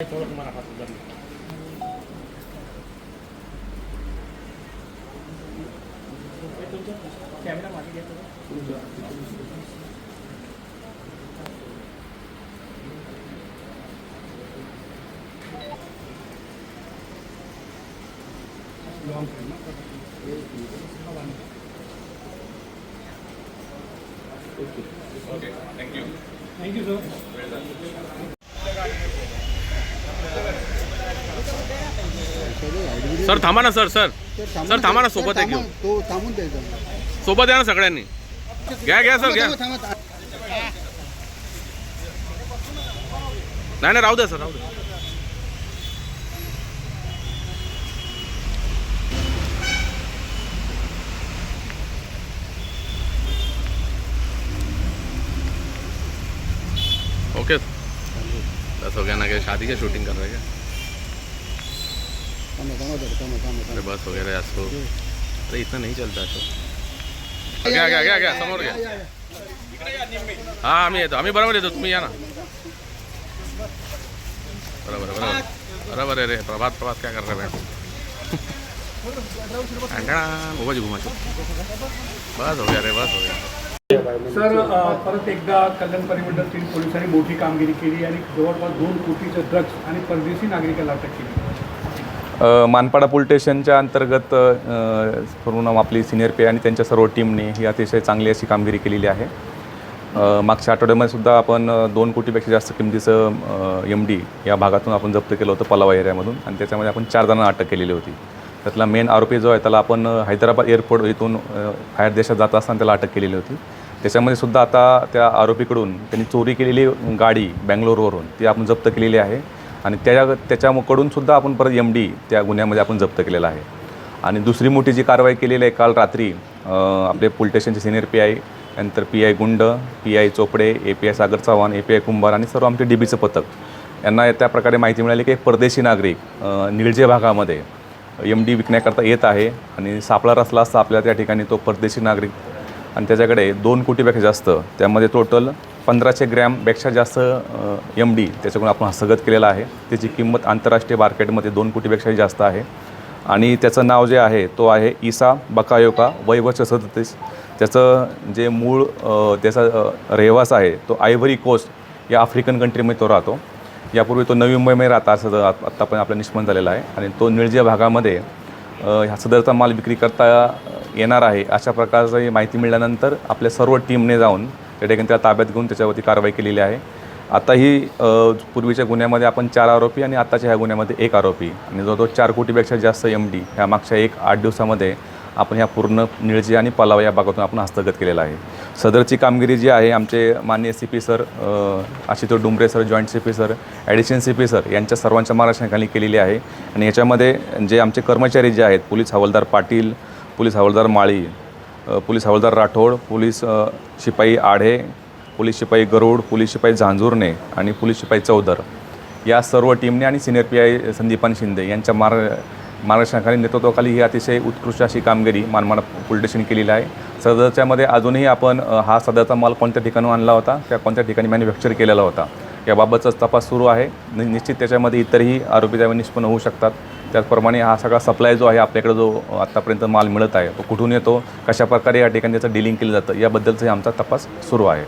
थोडं तुम्हाला हात उघडला कॅमेरा मागे घेतो थँक्यू सर sir थांबा ना सर सर. सर थांबा ना सोबत आहे घेऊ तो थांबून द्यायचा सोबत या ना सगळ्यांनी. घ्या घ्या सर घ्या. थांबा, थांबा. नाही नाही राहू द्या सर राहू द्या ओके. हो गया ना क्या शादी का शूटिंग कर रहे हैं क्या बस वगैरह यार सो अरे इतना नहीं चलता शो घ्या घ्या घ्या घ्या समोर घ्या या, या. हा आम्ही येतो आम्ही बरोबर येतो तुम्ही या ना बरोबर बरोबर बरोबर आहे रे प्रभात प्रभात काय कर रहे हैं उभा जी घुमा बस हो गया रे बस हो गया सर परत एकदा कल्याण परिमंडळ तीन पोलिसांनी मोठी कामगिरी केली आणि जवळपास दोन कोटीचे ड्रग्ज आणि परदेशी नागरिकाला अटक केली. मानपाडा पोलीस स्टेशनच्या अंतर्गत पूर्ण आपली सिनियर पे आणि त्यांच्या सर्व टीमने ही अतिशय चांगली अशी कामगिरी केलेली आहे. मागच्या आठवड्यामध्ये सुद्धा आपण दोन कोटीपेक्षा जास्त किमतीचं एम डी या भागातून आपण जप्त केलं होतं पलावा एरियामधून आणि त्याच्यामध्ये आपण चार जणांना अटक केलेली होती. त्यातला मेन आरोपी जो आहे त्याला आपण हैदराबाद एअरपोर्ट इथून बाहेर देशात जात असताना त्याला अटक केलेली होती. त्याच्यामध्ये सुद्धा आता त्या आरोपीकडून त्यांनी चोरी केलेली गाडी बँगलोरवरून ती आपण जप्त केलेली आहे. आणि त्या त्याच्याकडून सुद्धा आपण परत एम डी त्या गुन्ह्यामध्ये आपण जप्त केलेला आहे. आणि दुसरी मोठी जी कारवाई केलेली आहे काल रात्री आपले पोलीस स्टेशनचे सिनियर पी आय नंतर P I Gund P I Chopade A P I Sagar Chavan A P I Kumbhar आणि सर्व आमचे डी बीचं पथक. यांना त्या प्रकारे माहिती मिळाली की एक परदेशी नागरिक निळजे भागामध्ये एम डी विकण्याकरता येत आहे आणि सापळा रचला असता आपल्या त्या ठिकाणी तो परदेशी नागरिक आणि त्याच्याकडे दोन कोटीपेक्षा जास्त त्यामध्ये टोटल पंधराशे ग्रॅमपेक्षा जास्त एम डी त्याच्याकडून आपण हस्तगत केलेला आहे. त्याची किंमत आंतरराष्ट्रीय मार्केटमध्ये दोन कोटीपेक्षाही जास्त आहे. आणि त्याचं नाव जे आहे तो आहे इसा बकायोका वय वर्ष सदतीस. त्याचं जे मूळ त्याचा रहिवास आहे तो आयव्हरी कोस्ट या आफ्रिकन कंट्रीमध्ये तो राहतो. यापूर्वी तो नवी मुंबईमध्ये राहता असं आत्तापर्यंत आत्ता पण आपलं निष्पन्न झालेला आहे. आणि तो निळजे भागामध्ये ह्या सदरचा माल विक्री करता येणार आहे अशा प्रकारची माहिती मिळाल्यानंतर आपल्या सर्व टीमने जाऊन त्या ठिकाणी त्याला ताब्यात घेऊन त्याच्यावरती कारवाई केलेली आहे. आताही ही पूर्वीच्या गुन्ह्यामध्ये आपण चार आरोपी आणि आत्ताच्या ह्या गुन्ह्यामध्ये एक आरोपी. आणि जवळजवळ चार कोटीपेक्षा जास्त एम डी ह्या मागच्या एक आठ दिवसामध्ये आपण ह्या पूर्ण निळजी आणि पलावा या भागातून आपण हस्तगत केलेला आहे. सदरची कामगिरी जी आहे आमचे मान्य सी पी सर अ, Ashutosh Dumbre sir joint C P sir addition C P sir यांच्या सर्वांच्या मार्गदर्शनाखाली केलेली आहे. आणि याच्यामध्ये जे आमचे कर्मचारी जे आहेत पोलीस हवालदार पाटील पोलीस हवालदार माळी पोलीस हवालदार राठोड पोलीस शिपाई आढे पोलीस शिपाई गरुड पोलीस शिपाई झांजुर्णे आणि पोलीस शिपाई चौदर या सर्व टीमने आणि senior P I Sandipan Shinde यांच्या मार मार्गदर्शनाखाली नेतृत्वाखाली ही अतिशय उत्कृष्ट अशी कामगिरी मानमाड पोलीस स्टेशन केलेली आहे. सदरच्यामध्ये अजूनही आपण हा सदरचा माल कोणत्या ठिकाणून आणला होता त्या कोणत्या ठिकाणी मॅन्युफॅक्चर केलेला होता याबाबतचाच तपास सुरू आहे. निश्चित त्याच्यामध्ये इतरही आरोपी त्यावेळी निष्पन्न होऊ शकतात. त्याचप्रमाणे हा सगळा सप्लाय जो आहे आपल्याकडे जो आत्तापर्यंत माल मिळत आहे तो कुठून येतो कशा प्रकारे या ठिकाणी त्याचं डिलिंग केलं जातं याबद्दलचाही आमचा तपास सुरू आहे.